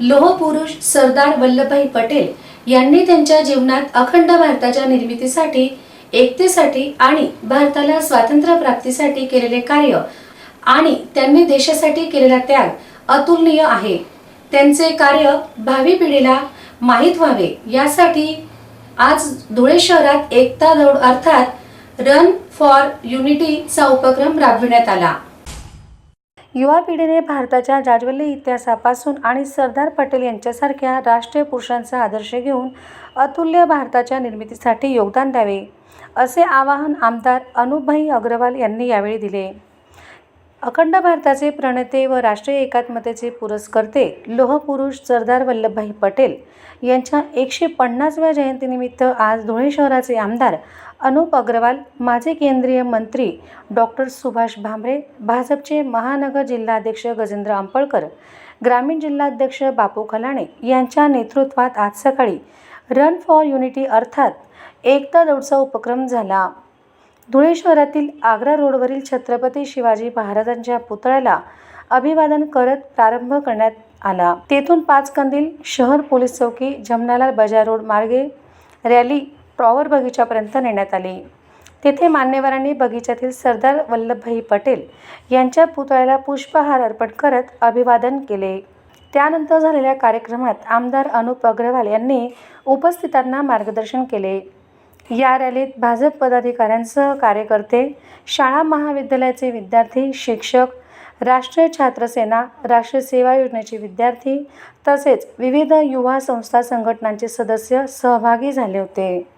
लोहपुरुष सरदार वल्लभभाई पटेल यांनी त्यांच्या जीवनात अखंड भारताच्या निर्मितीसाठी एकतेसाठी आणि भारताला स्वातंत्र्य प्राप्तीसाठी केलेले कार्य आणि त्यांनी देशासाठी केलेला त्याग अतुलनीय आहे. त्यांचे कार्य भावी पिढीला माहीत व्हावे. यासाठी आज धुळे शहरात एकता दौड अर्थात रन फॉर युनिटीचा उपक्रम राबविण्यात आला. युवा पिढीने भारताच्या जाज्वल्य इतिहासापासून आणि सरदार पटेल यांच्यासारख्या राष्ट्रीय पुरुषांचा आदर्श घेऊन अतुल्य भारताच्या निर्मितीसाठी योगदान द्यावे असे आवाहन आमदार अनुपभाई अग्रवाल यांनी यावेळी दिले. अखंड भारताचे प्रणेते व राष्ट्रीय एकात्मतेचे पुरस्कर्ते लोहपुरुष सरदार वल्लभभाई पटेल यांच्या एकशे पन्नासव्या जयंतीनिमित्त आज धुळे शहराचे आमदार अनुप अग्रवाल माजी केंद्रीय मंत्री डॉक्टर सुभाष भामरे भाजपचे महानगर जिल्हाध्यक्ष गजेंद्र आंपळकर ग्रामीण जिल्हाध्यक्ष बापू खलाणे यांच्या नेतृत्वात आज सकाळी रन फॉर युनिटी अर्थात एकता दौडचा उपक्रम झाला. धुळे शहरातील आग्रा रोडवरील छत्रपती शिवाजी महाराजांच्या पुतळ्याला अभिवादन करत प्रारंभ करण्यात आला. तेथून पाच कंदील शहर पोलीस चौकी जमनालाल बजार रोड मार्गे रॅली टॉवर बगीचापर्यंत नेण्यात आली. तेथे मान्यवरांनी बगीच्यातील सरदार वल्लभभाई पटेल यांच्या पुतळ्याला पुष्पहार अर्पण करत अभिवादन केले. त्यानंतर झालेल्या कार्यक्रमात आमदार अनुप अग्रवाल यांनी उपस्थितांना मार्गदर्शन केले. या रॅलीत भाजप पदाधिकाऱ्यांसह कार्यकर्ते शाळा महाविद्यालयाचे विद्यार्थी शिक्षक राष्ट्रीय छात्र सेना राष्ट्रीय सेवा योजनेचे विद्यार्थी तसेच विविध युवा संस्था संघटनांचे सदस्य सहभागी झाले होते.